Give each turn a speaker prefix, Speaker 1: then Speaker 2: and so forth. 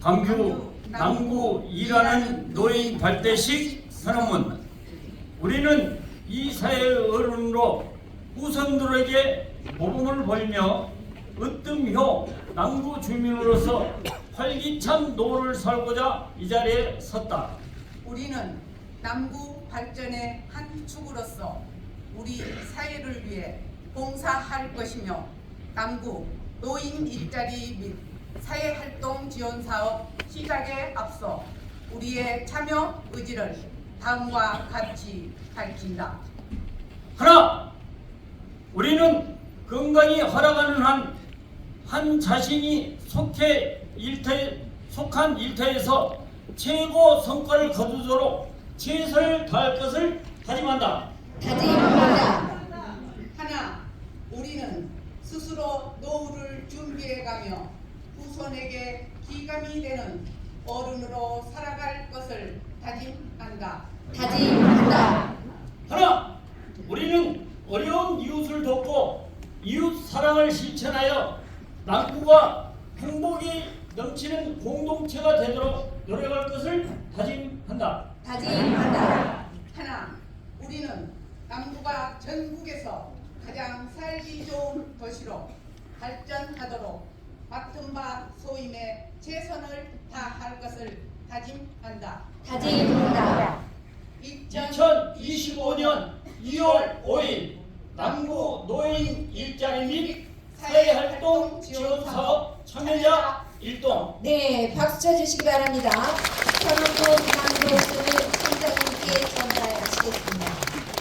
Speaker 1: 강규 남구 일하는 노인 발대식 선언문 우리는 이 사회의 어른으로 후손들에게 모범을 보이며 으뜸효 남구 주민으로서 활기찬 노를 살고자 이 자리에 섰다.
Speaker 2: 우리는 남구 발전의 한 축으로서 우리 사회를 위해 봉사할 것이며 남구 노인 일자리 및 사회활동 지원 사업 시작에 앞서 우리의 참여 의지를 다음과 같이 밝힌다.
Speaker 1: 하나, 우리는 건강이 허락하는 한, 한 자신이 속해 일태, 속한 일터에서 최고 성과를 거두도록 최선을 다할 것을 다짐한다.
Speaker 3: 다짐합니다.
Speaker 2: 하나, 우리는 스스로 노후를 준비해가며 후손에게 기감이 되는 어른으로 살아갈 것을 다짐한다.
Speaker 3: 다짐한다.
Speaker 1: 하나, 우리는 어려운 이웃을 돕고 이웃 사랑을 실천하여 남구가 행복이 넘치는 공동체가 되도록 노력할 것을 다짐한다.
Speaker 3: 다짐한다.
Speaker 2: 하나, 우리는 남구가 전국에서 가장 살기 좋은 도시로 발전하도록 맡은 바 소임에 최선을 다할 것을 다짐한다.
Speaker 3: 다짐한다.
Speaker 1: 2025년 2월 5일 남구 노인 일자리 및 사회활동 지원 사업 참여자 일동
Speaker 3: 네, 박수 쳐주시기 바랍니다.